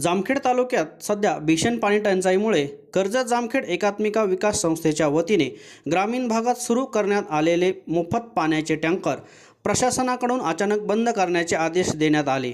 जामखेड तालुक्यात सध्या भीषण पाणी टंचाईमुळे कर्जत जामखेड एकात्मिका विकास संस्थेच्या वतीने ग्रामीण भागात सुरू करण्यात आलेले मोफत पाण्याचे टँकर प्रशासनाकडून अचानक बंद करण्याचे आदेश देण्यात आले.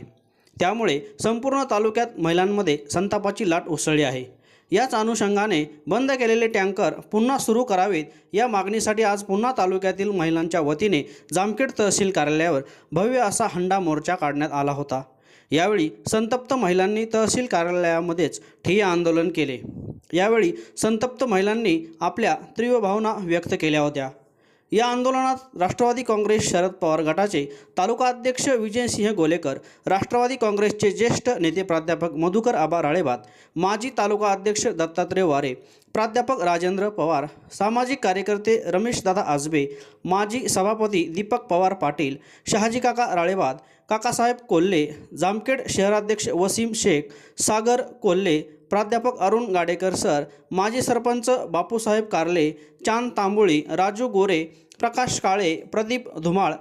त्यामुळे संपूर्ण तालुक्यात महिलांमध्ये संतापाची लाट उसळली आहे. याच अनुषंगाने बंद केलेले टँकर पुन्हा सुरू करावेत या मागणीसाठी आज पुन्हा तालुक्यातील महिलांच्या वतीने जामखेड तहसील कार्यालयावर भव्य असा हंडा मोर्चा काढण्यात आला होता. यावेळी संतप्त महिलांनी तहसील कार्यालयामध्येच ठिय्या आंदोलन केले. यावेळी संतप्त महिलांनी आपल्या तीव्र भावना व्यक्त केल्या होत्या. या आंदोलनात राष्ट्रवादी काँग्रेस शरद पवार गटाचे तालुका अध्यक्ष विजयसिंह गोलेकर राष्ट्रवादी काँग्रेसचे ज्येष्ठ नेते प्राध्यापक मधुकर आबा राळेबात माजी तालुका अध्यक्ष दत्तात्रय वारे प्राध्यापक राजेंद्र पवार सामाजिक कार्यकर्ते रमेशदादा आजबे माजी सभापती दीपक पवार पाटील शहाजी काका राळेबाद काकासाहेब कोल्हे जामखेड शहराध्यक्ष वसीम शेख सागर कोल्हे प्राध्यापक अरुण गाडेकर सर माजी सरपंच बापूसाहेब कारले चांद तांबोळी राजू गोरे प्रकाश काळे प्रदीप धुमाळ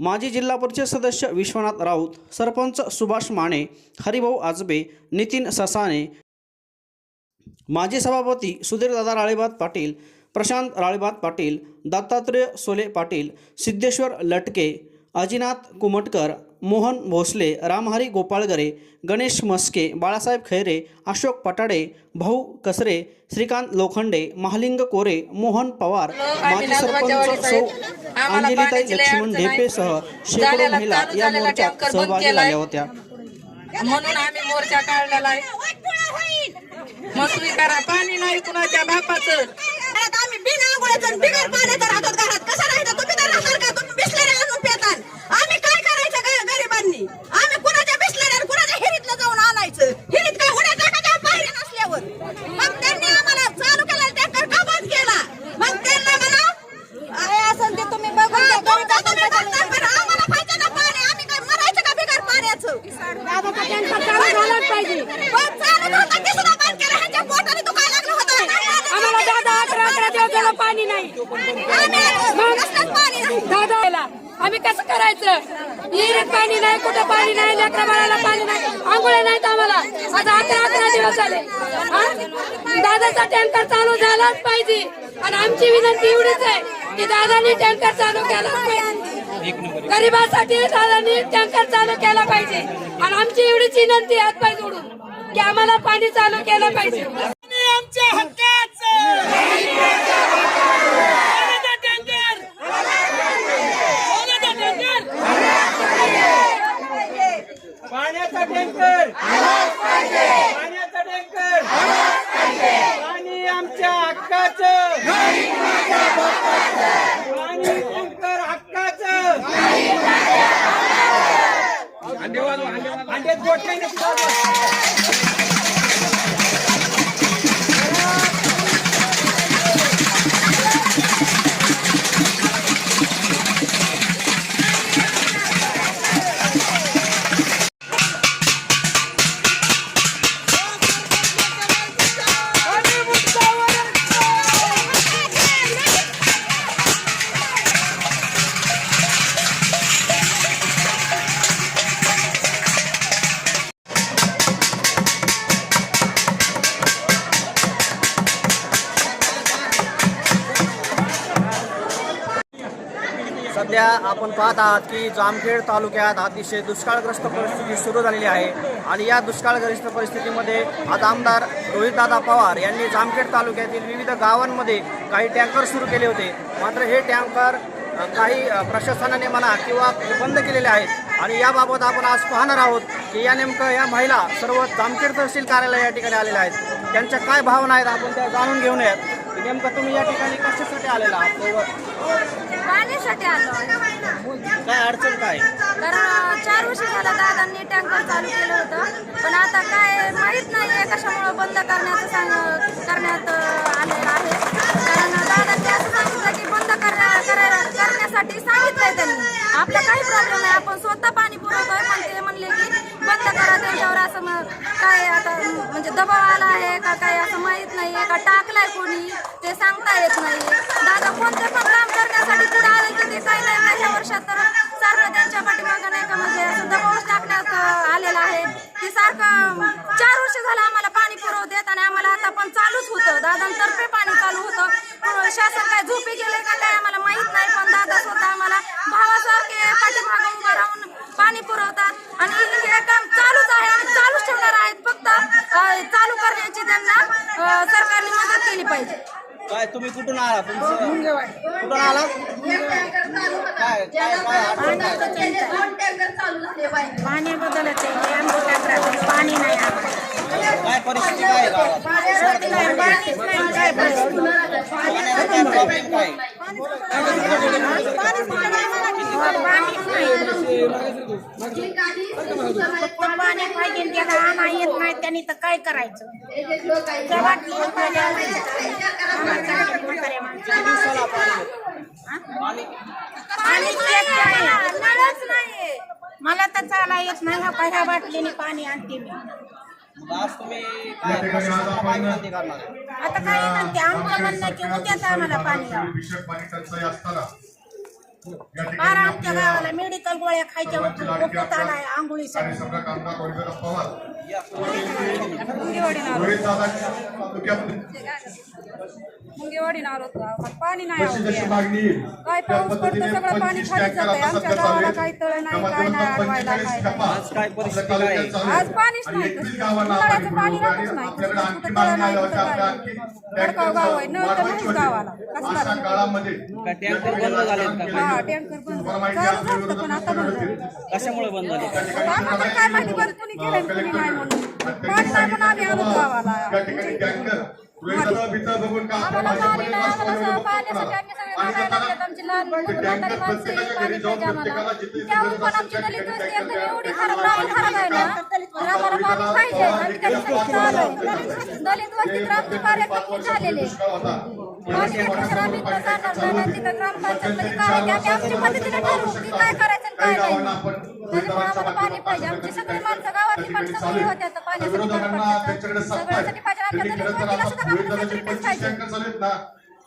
माजी जिल्हा परिषद सदस्य विश्वनाथ राऊत सरपंच सुभाष माने हरिभाऊ आजबे नितीन ससाने माजी सभापती सुधीरदादा राळेबाद पाटील प्रशांत राळेबाद पाटील दत्तात्रय सोले पाटील सिद्धेश्वर लटके अजिनाथ कुमटकर मोहन भोसले रामहरी गोपाळगरे गणेश मस्के बाळासाहेब खैरे अशोक पटाडे भाऊ कसरे श्रीकांत लोखंडे महालिंग कोरे मोहन पवार माजी सरपंच सौ अंजलीताई लक्ष्मण ढेपेसह शेकडो महिला या मोर्चात सहभागी झाल्या होत्या. म्हणून आम्ही मोर्चा काढलेला आहे. मसुरी करा पाणी नाही कुणाच्या बापाचं घरात आम्ही बिना आंघोळीचं आणि बिगर पाण्याचं राहतो घरात कसं राहायचं तुम्ही तर राहणार का तुम्ही बिसलेरे आणून पेताल आम्ही काय करायचं ग- गरिबांनी आम्ही कुणाच्या बिसलेरे आणि कुणाच्या हिरीतलं जाऊन आणायचं हिरीत काय होण्या टाकाच्या पायऱ्या नसल्यावर मग त्यांनी आम्हाला चालू केला टँकर का बंद केला मग त्यांना मला काय असेल ते तुम्ही बघून घ्या. तुमचं तुम्ही बघता, पण आम्हाला पाहिजे ना पाणी आम्ही काय मरायचं का बिगर पाण्याचं पण चालू होता की सुद्धा बंद केला ह्याच्या पोटाने दुखायला लागलं होतं आम्हाला दादा अकरा अकरा दिवस झाला पाणी नाही. दादाला आम्ही कसं करायचं? विहिरीत पाणी नाही कुठं पाणी नाही लेकरा बाळाला पाणी नाही आंघोळ्या नाहीत आम्हाला. आता अकरा अकरा दिवस झाले. दादाचा टँकर चालू झालाच पाहिजे. आणि आमची विनंती एवढीच आहे की दादानी टँकर चालू केला पाहिजे. गरिबासाठी दादानी टँकर चालू केला पाहिजे. आणि आमची एवढीच विनंती हात पाय जोडून की आम्हाला पाणी चालू केलं पाहिजे. आमच्या हक्काचं. Gostei desse lado. सध्या आपण पाहत आहात की जामखेड तालुक्यात अतिशय दुष्काळग्रस्त परिस्थिती सुरू झालेली आहे. आणि या दुष्काळग्रस्त परिस्थितीमध्ये आज आमदार रोहितदादा पवार यांनी जामखेड तालुक्यातील विविध गावांमध्ये काही टँकर सुरू केले होते. मात्र हे टँकर काही प्रशासनाने म्हणा किंवा बंद केलेले आहेत. आणि याबाबत आपण आज पाहणार आहोत की या नेमकं या महिला सर्व जामखेड तहसील कार्यालय या ठिकाणी आलेल्या आहेत. त्यांच्या काय भावना आहेत आपण त्या जाणून घेऊनयात की नेमकं तुम्ही या ठिकाणी कशासाठी आलेला. पाण्यासाठी आलो काय अडचण काय? तर चार वर्ष झालं दादांनी टँकर चालू केलं होतं. पण आता काय माहीत नाही कशामुळे बंद करण्याचं सांग करण्यात आलेलं आहे. कारण दादांनी असं सांगितलं की बंद करा- करा- करण्यासाठी सांगितलंय त्यांनी. आपला काही प्रॉब्लेम नाही. आपण स्वतः पाणी पुरवतोय. पण ते म्हणले की बंद करा त्यांच्यावर असं काय आता म्हणजे दबाव आला आहे का काय असं माहीत नाही का टाकलाय कोणी? ते सांगता येत नाही वर्षात तर सारखं त्यांच्या पाठीमागं नाही का म्हणजे असं दबाव टाकण्यात आलेला आहे. ते सारखं चार वर्ष झालं आम्हाला पाणी पुरवत आणि आम्हाला आता पण चालूच होतं. दादांतर्फे पाणी चालू होतं. शासन काय झोपी गेले का काय आम्हाला माहीत नाही पण दादा स्वतः आम्हाला भावासारखे पाठीमागं उभं राहून पाणी पुरवतात. आणि हे काम चालूच आहे आणि चालूच ठेवणार आहेत फक्त चालू करण्याची त्यांना सरकारने मदत केली पाहिजे. काय तुम्ही कुठून आला? तुमचं कुठून आला काय काय काय अडचण काय? पाण्याबद्दलच पाणी नाही काय परिस्थिती काय आहे गावात? पाण्याचा काय प्रॉब्लेम काय पाणी पाहिजे त्याला आणा येत नाही त्यांनी तर काय करायचं मला तर चाला येत नाही ह्या ह्या बाटलीने पाणी आणते मी? आता काय म्हणते आमचं म्हणणं की उद्याच आम्हाला पाणी असताना फार आमच्या गावाला मेडिकल गोळ्या खायच्या सर्वांचे वस्तू आलाय आंघोळीसाठी. मुंगेवाडी नाव पाणी नाही काय पाऊस पडतो सगळं पाणी खाली टँकर आमच्या गावाला काही तळ नाही, काय नाही, अडवायला काय आज पाणीच नाही. 21 पाणी राहतच नाही. कुठं तळ नाही, गडकाव गाव आहे. नळ तर नाहीच गावाला. कसं टँकर बंद झाले हा टँकर बंद चालू झालं पण आता बंद कशामुळे बंद झाले काय माहिती बंद केलं नाही पाणी नाही आम्ही आलो गावाला त्या ठिकाणी टँकर रोहिदादा भीता बघून का आपण आम्हाला पाणी नाही आम्हाला बसवलं पाण्यासाठी आम्ही सगळे आणि लागलेत आमची लहान मुलं, म्हातारी माणसं ही पाणी पाहिजे आम्हाला त्याहून पण आमची दलित वस्ती एकदम एवढी खराब लावून खराब आहे ना तर आम्हाला पाणी पाहिजे आम्ही त्याच्यासाठी आलोय दलित वस्तीत आमचे कार्यक्रम झालेले दुष्काळ होता पाणी आम्ही इकडं जाणार नाही तिथं ग्रामपंचायतमध्ये काय आहे ते आम्ही आमची पद्धतीने ठरवू की काय करायचं आणि काय नाही आपण पाणी पाहिजे. आमची सगळी माणसं गावातली पण सगळी होते आता पाण्यासाठी सगळ्यासाठी आहेत ना.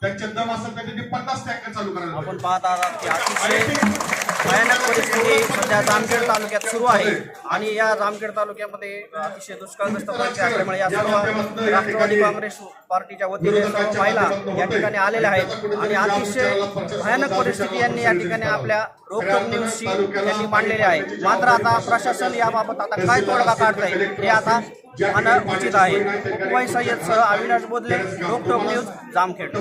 त्यांचे दम असेल तर त्यांनी पन्नास टँकर चालू करायला आपण. पाहत आहात की अतिशय भयानक परिस्थिती सध्या जामखेड तालुक्यात सुरू आहे आणि या जामखेड तालुक्यामध्ये अतिशय दुष्काळग्रस्त परिस्थिती असल्यामुळे या सर्व राष्ट्रवादी काँग्रेस पार्टीच्या वतीने सर्व महिला या ठिकाणी आलेल्या आहेत. आणि अतिशय भयानक परिस्थिती यांनी या ठिकाणी आपल्या रोखोक न्यूजची त्यांनी मांडलेली आहे मात्र आता प्रशासन याबाबत आता काय तोडगा काढता येईल हे आता पाहणं उचित आहे. मुंबई सय्यद सह अविनाश बोधले रोखटोक न्यूज जामखेड.